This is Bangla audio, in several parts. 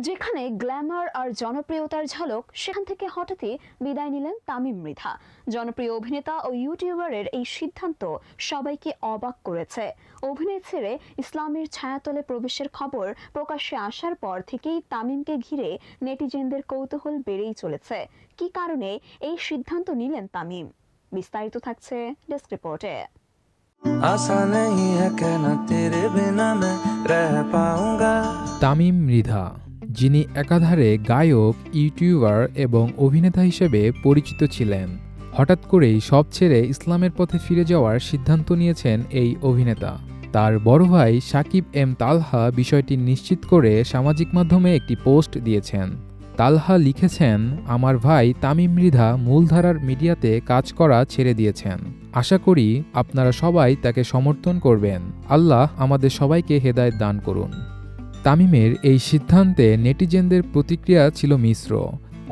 যেখানে গ্ল্যামার আর জনপ্রিয়তার ঝলক সেখান থেকে হঠাৎই বিদায় নিলেন তামিম মৃধা। জনপ্রিয় অভিনেতা ও ইউটিউবারের এই সিদ্ধান্ত সবাইকে অবাক করেছে। অভিনয় ছেড়ে ইসলামের ছায়াতলে প্রবেশের খবর প্রকাশ্যে আসার পর থেকেই তামিমকে ঘিরে নেটিজেনদের কৌতূহল বেড়েই চলেছে। কি কারণে এই সিদ্ধান্ত নিলেন তামিম? বিস্তারিত থাকছে ডেস্ক রিপোর্টে। আশা নেই তেরে মে পাউঙ্গা। তামিম মৃধা। যিনি একাধারে গায়ক, ইউটিউবার এবং অভিনেতা হিসেবে পরিচিত ছিলেন। হঠাৎ করেই সব ছেড়ে ইসলামের পথে ফিরে যাওয়ার সিদ্ধান্ত নিয়েছেন এই অভিনেতা। তার বড় ভাই সাকিব এম তালহা বিষয়টি নিশ্চিত করে সামাজিক মাধ্যমে একটি পোস্ট দিয়েছেন। তালহা লিখেছেন, আমার ভাই তামিম মৃধা মূলধারার মিডিয়াতে কাজ করা ছেড়ে দিয়েছেন। আশা করি আপনারা সবাই তাকে সমর্থন করবেন। আল্লাহ আমাদের সবাইকে হেদায়েত দান করুন। তামিমের এই সিদ্ধান্তে নেটিজেনদের প্রতিক্রিয়া ছিল মিশ্র।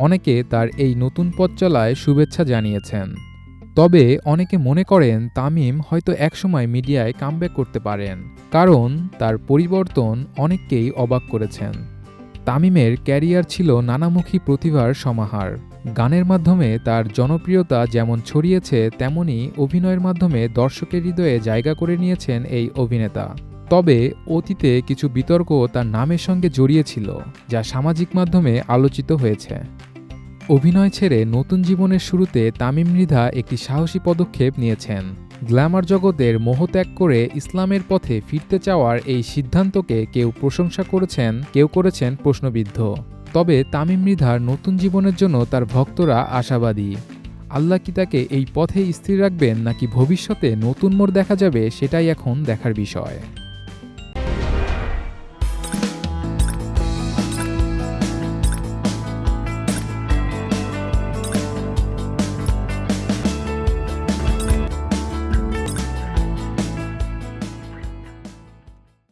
অনেকে তার এই নতুন পথ চলায় শুভেচ্ছা জানিয়েছেন। তবে অনেকে মনে করেন তামিম হয়তো একসময় মিডিয়ায় কামব্যাক করতে পারেন, কারণ তার পরিবর্তন অনেককেই অবাক করেছেন। তামিমের ক্যারিয়ার ছিল নানামুখী প্রতিভার সমাহার। গানের মাধ্যমে তার জনপ্রিয়তা যেমন ছড়িয়েছে, তেমনি অভিনয়ের মাধ্যমে দর্শকের হৃদয়ে জায়গা করে নিয়েছেন এই অভিনেতা। তবে অতীতে কিছু বিতর্ক তার নামের সঙ্গে জড়িয়েছিল, যা সামাজিক মাধ্যমে আলোচিত হয়েছে। অভিনয় ছেড়ে নতুন জীবনের শুরুতে তামিম মৃধা একটি সাহসী পদক্ষেপ নিয়েছেন। গ্ল্যামার জগতের মোহত্যাগ করে ইসলামের পথে ফিরতে চাওয়ার এই সিদ্ধান্তকে কেউ প্রশংসা করেছেন, কেউ করেছেন প্রশ্নবিদ্ধ। তবে তামিম মৃধার নতুন জীবনের জন্য তার ভক্তরা আশাবাদী। আল্লাহ কি তাকে এই পথে স্থির রাখবেন নাকি ভবিষ্যতে নতুন মোড় দেখা যাবে, সেটাই এখন দেখার বিষয়।